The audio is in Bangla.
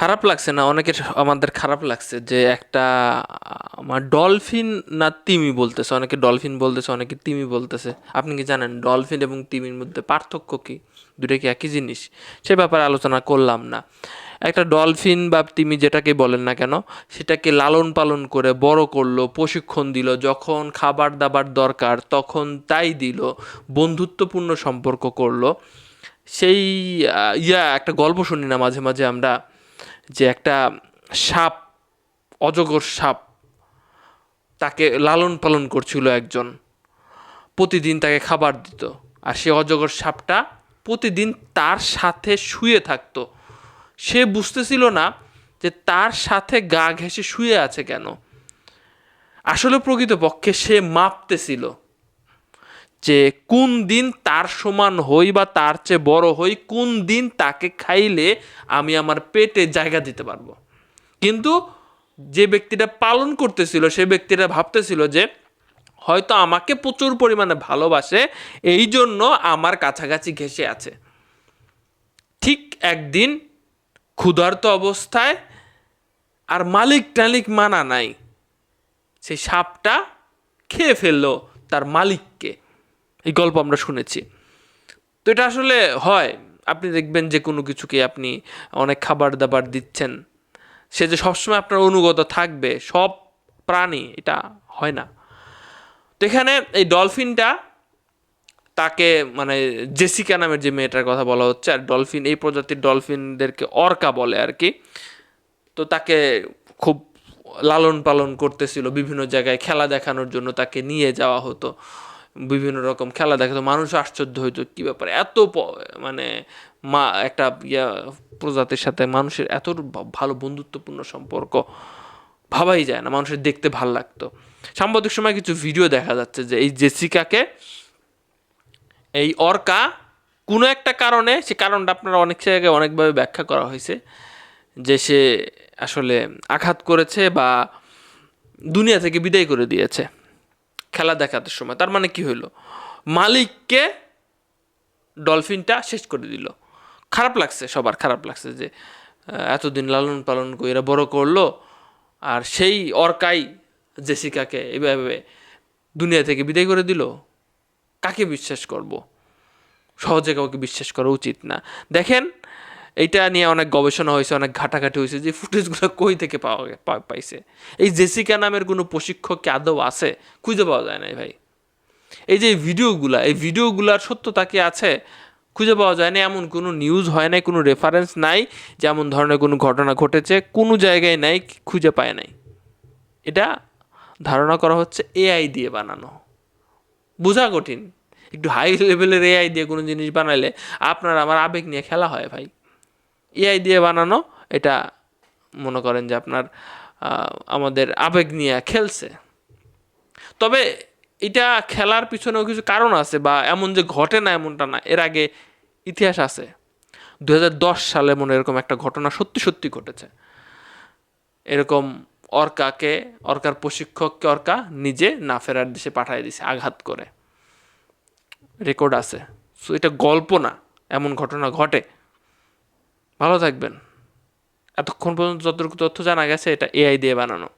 খারাপ লাগছে না, অনেকের আমাদের খারাপ লাগছে যে একটা আমার ডলফিন না তিমি বলতেছে? অনেকে ডলফিন বলতেছে, অনেকে তিমি বলতেছে। আপনি কি জানেন ডলফিন এবং তিমির মধ্যে পার্থক্য কি? দুটো কি একই জিনিস? সে ব্যাপারে আলোচনা করলাম না। একটা ডলফিন বা তিমি যেটাকে বলেন না কেন, সেটাকে লালন পালন করে বড় করল, প্রশিক্ষণ দিল, যখন খাবার দাবার দরকার, তখন তাই দিল, বন্ধুত্বপূর্ণ সম্পর্ক করল। সেই ইয়া, একটা গল্প শুনি না মাঝে মাঝে আমরা। যে একটা সাপ, অজগর সাপ তাকে লালন পালন করছিল একজন। প্রতিদিন তাকে খাবার দিত। আর সে অজগর সাপটা প্রতিদিন তার সাথে শুয়ে থাকতো। সে বুঝতেছিল না যে তার সাথে গা ঘেঁষে শুয়ে আছে কেন। আসলে প্রকৃতপক্ষে সে মাপতেছিল। যে কোন দিন তার সমান হই বা তার চেয়ে বড় হই, কোন দিন তাকে খাইলে আমি আমার পেটে জায়গা দিতে পারব? কিন্তু যে ব্যক্তিটা পালন করতেছিল, সে ব্যক্তিটা ভাবতেছিল যে হয়তো আমাকে প্রচুর পরিমাণে ভালোবাসে এই জন্য আমার কাছাকাছি ঘেসে আছে। ঠিক একদিন ক্ষুধার্ত অবস্থায় আর মালিক টালিক মানা নাই সেই সাপটা খেয়ে ফেলল তার মালিককে। এই গল্প আমরা শুনেছি। তো এটা আসলে হয়। আপনি দেখবেন যে কোনো কিছুকে আপনি অনেক খাবার দাবার দিচ্ছেন। সে যে সবসময় আপনার অনুগত থাকবে, সব প্রাণী এটা হয় না। তো এখানে এই ডলফিনটা তাকে মানে জেসিকা নামের যে মেয়েটার কথা বলা হচ্ছে, আর ডলফিন, এই প্রজাতির ডলফিনদেরকে অর্কা বলে আর কি তো তাকে খুব লালন পালন করতেছিল, বিভিন্ন জায়গায় খেলা দেখানোর জন্য তাকে নিয়ে যাওয়া হতো। বিভিন্ন রকম খেলা দেখাতো মানুষ আশ্চর্য হইতো, কী ব্যাপারে? এত মানে মা, একটা ইয়া প্রজাতির সাথে মানুষের এত ভালো বন্ধুত্বপূর্ণ সম্পর্ক ভাবাই যায় না, মানুষের দেখতে ভালো লাগতো। সাম্প্রতিক সময় কিছু ভিডিও দেখা যাচ্ছে যে এই জেসিকাকে, এই অর্কা কোনো একটা কারণে, সে কারণটা আপনারা অনেক জায়গায় অনেকভাবে ব্যাখ্যা করা হয়েছে, যে সে আসলে আঘাত করেছে বা দুনিয়া থেকে বিদায় করে দিয়েছে। খেলা দেখাতে সময়। তার মানে কি হইল? মালিককে ডলফিনটা শেষ করে দিল। খারাপ লাগছে, সবার খারাপ লাগছে যে এতদিন লালন পালন করে এরা বড় করল, আর সেই অর্কাই জেসিকাকে এভাবে দুনিয়া থেকে বিদায় করে দিল। কাকে বিশ্বাস করব? সহজে কাউকে বিশ্বাস করা উচিত না। দেখেন এইটা নিয়ে অনেক গবেষণা হয়েছে, অনেক ঘাটাঘাটি হয়েছে যে ফুটেজগুলো কই থেকে পাওয়া পাইছে। এই জেসিকা নামের কোনো প্রশিক্ষক আদৌ আছে? খুঁজে পাওয়া যায় না ভাই। এই যে ভিডিওগুলা, এই ভিডিওগুলার সত্যতা কি আছে? খুঁজে পাওয়া যায় না এমন কোনো নিউজ হয় নাই, কোনো রেফারেন্স নাই, যেমন ধরনের কোনো ঘটনা ঘটেছে, কোনো জায়গায় নাই, খুঁজে পায় নাই। এটা ধারণা করা হচ্ছে এআই দিয়ে বানানো। বোঝা কঠিন। একটু হাই লেভেলের এআই দিয়ে কোনো জিনিস বানাইলে আপনার আমার আবেগ নিয়ে খেলা হয় ভাই। এআই দিয়ে বানানো, এটা মনে করেন যে আপনার আমাদের আবেগ নিয়ে খেলছে। তবে এটা খেলার পিছনেও কিছু কারণ আছে বা এমন যে ঘটে না এমনটা না, এর আগে ইতিহাস আছে। দু হাজার দশ সালে মনে এরকম একটা ঘটনা সত্যি সত্যি ঘটেছে। এরকম অর্কাকে, অর্কার প্রশিক্ষককে অর্কা নিজে না ফেরার দেশে পাঠিয়ে দিছে, আঘাত করে। রেকর্ড আছে। সো এটা গল্প না, এমন ঘটনা ঘটে। ভালো থাকবেন। এতক্ষণ পর্যন্ত যতটুকু তথ্য জানা গেছে এটা এআই দিয়ে বানানো।